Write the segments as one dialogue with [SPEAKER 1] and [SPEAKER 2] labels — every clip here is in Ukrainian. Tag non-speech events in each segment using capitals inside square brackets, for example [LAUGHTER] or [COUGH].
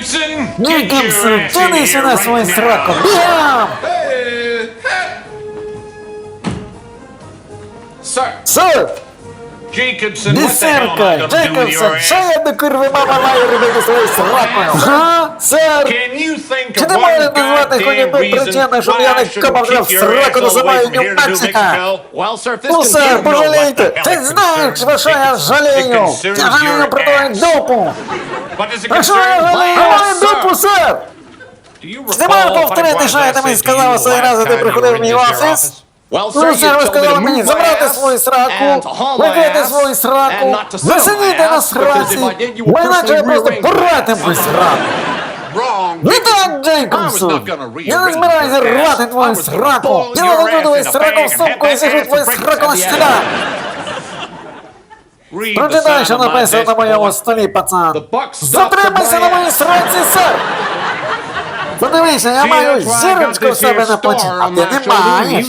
[SPEAKER 1] Ass in
[SPEAKER 2] тянися
[SPEAKER 1] here
[SPEAKER 2] на свою сраку. Бігом!
[SPEAKER 1] Am I
[SPEAKER 2] Десерка! Джейкобсон, що я до курви мама маю робити свою сракою? Га?
[SPEAKER 1] Think
[SPEAKER 2] Чи
[SPEAKER 1] one
[SPEAKER 2] можете назвати хоч-небудь
[SPEAKER 1] reason
[SPEAKER 2] причину, щоб я не копав вже в сраку до самої
[SPEAKER 3] this
[SPEAKER 2] Ну,
[SPEAKER 1] what
[SPEAKER 2] пожалійте! Ти знаєш, про що я жалію? Я жалію про твою дупу!
[SPEAKER 1] What does it
[SPEAKER 2] Про що я
[SPEAKER 1] concern
[SPEAKER 2] про
[SPEAKER 1] ass,
[SPEAKER 2] мою дупу,
[SPEAKER 1] sir?
[SPEAKER 2] сер?
[SPEAKER 1] Do you
[SPEAKER 2] Не
[SPEAKER 1] recall what it
[SPEAKER 2] повторити,
[SPEAKER 1] was
[SPEAKER 2] що
[SPEAKER 1] I
[SPEAKER 2] я тобі
[SPEAKER 1] said to
[SPEAKER 2] сказав
[SPEAKER 1] you
[SPEAKER 2] останній
[SPEAKER 1] last
[SPEAKER 2] раз,
[SPEAKER 1] time you
[SPEAKER 2] приходив в
[SPEAKER 1] were
[SPEAKER 2] мій
[SPEAKER 1] in this
[SPEAKER 2] офіс.
[SPEAKER 1] office?
[SPEAKER 3] Well,
[SPEAKER 2] Ну,
[SPEAKER 3] sir,
[SPEAKER 2] сер,
[SPEAKER 3] you
[SPEAKER 2] ви
[SPEAKER 3] told me to
[SPEAKER 2] сказали мені
[SPEAKER 3] move my
[SPEAKER 2] забрати
[SPEAKER 3] ass
[SPEAKER 2] свою
[SPEAKER 3] and
[SPEAKER 2] сраку,
[SPEAKER 3] to haul my
[SPEAKER 2] викрити
[SPEAKER 3] ass
[SPEAKER 2] свою
[SPEAKER 3] and
[SPEAKER 2] сраку,
[SPEAKER 3] not to on my
[SPEAKER 2] засидіти на
[SPEAKER 3] ass, because
[SPEAKER 2] сраці,
[SPEAKER 3] if I did, you would
[SPEAKER 2] бо іначе я
[SPEAKER 3] personally
[SPEAKER 2] просто
[SPEAKER 3] rearrange my
[SPEAKER 2] твою сраку.
[SPEAKER 1] Wrong.
[SPEAKER 2] Не так,
[SPEAKER 1] I
[SPEAKER 2] Джейкобсон! Я не збираюся рвати
[SPEAKER 1] I
[SPEAKER 2] твою сраку! Я
[SPEAKER 1] ass
[SPEAKER 2] твою сраку в сумку і
[SPEAKER 1] ass
[SPEAKER 2] твою сраку на
[SPEAKER 1] the
[SPEAKER 2] стіна! Прочитай, що написано на моєму столі, пацан! Затримайся на моїй
[SPEAKER 3] ass.
[SPEAKER 2] сраці, сер! Подивися, я маю зірочку в себе на плечі, а ти не маєш!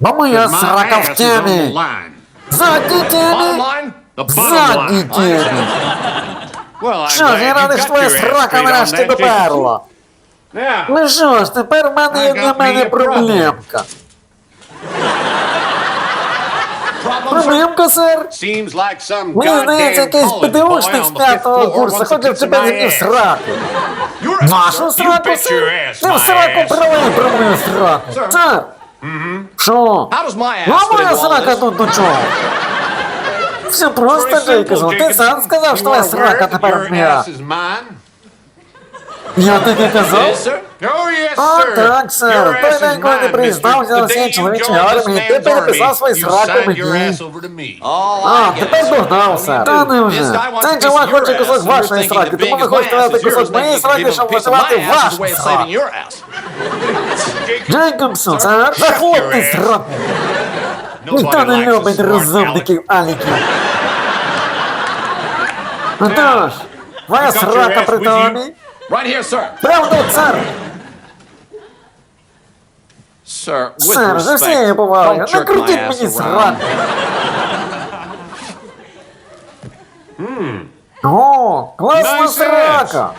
[SPEAKER 2] Бо моя срака в темі!
[SPEAKER 3] Bottom
[SPEAKER 2] темі!
[SPEAKER 3] line.
[SPEAKER 2] темі! Що ж, я радий, що твоя срака нарешті доперла! Ну що ж, тепер в мене є для мене проблемка. Проблемка, сер? Мені здається, якийсь
[SPEAKER 1] on
[SPEAKER 2] з п'ятого курсу хоче вчепити мені в сраку.
[SPEAKER 1] You
[SPEAKER 2] сраку, сер? Ти в сраку правий про мою сраку.
[SPEAKER 3] Сер.
[SPEAKER 2] Сер? Що? Ну, а моя срака тут до чого? Все просто, Джейкобсон. Ти сам сказав, що твоя срака тепер моя. Я таки
[SPEAKER 3] Yes,
[SPEAKER 2] казав?
[SPEAKER 1] Oh,
[SPEAKER 2] А,
[SPEAKER 1] sir.
[SPEAKER 2] так, сер. Той день, коли ти
[SPEAKER 1] day you
[SPEAKER 2] чоловічій
[SPEAKER 1] joined
[SPEAKER 2] армії, ти переписав свої
[SPEAKER 1] you
[SPEAKER 2] сраку
[SPEAKER 1] your ass over to me.
[SPEAKER 3] Oh,
[SPEAKER 2] А, тепер
[SPEAKER 3] sir.
[SPEAKER 2] догнав, сер.
[SPEAKER 3] you
[SPEAKER 2] Та не вже. Цей чувак хоче кусок вашої сраки, тому ви хочете дати кусок моєї сраки, щоб
[SPEAKER 3] a piece of
[SPEAKER 2] виживати
[SPEAKER 3] my ass
[SPEAKER 2] ваш
[SPEAKER 3] as a way of
[SPEAKER 2] срак.
[SPEAKER 3] saving your ass.
[SPEAKER 2] Джейкобсон, сер, захлопни сраку. Ніхто не любить розумників аліків. Отож, [LAUGHS] твоя
[SPEAKER 1] You
[SPEAKER 2] срака при тобі?
[SPEAKER 3] Right here, sir.
[SPEAKER 2] Правда, сер?
[SPEAKER 3] Sir, with
[SPEAKER 2] Сер, за
[SPEAKER 3] respect,
[SPEAKER 2] всією повагою,
[SPEAKER 3] don't
[SPEAKER 2] не
[SPEAKER 3] jerk
[SPEAKER 2] крутіть
[SPEAKER 3] my
[SPEAKER 2] мені
[SPEAKER 3] ass
[SPEAKER 2] сраку.
[SPEAKER 3] around. [LAUGHS]
[SPEAKER 2] О, класна
[SPEAKER 1] Nice
[SPEAKER 2] срака.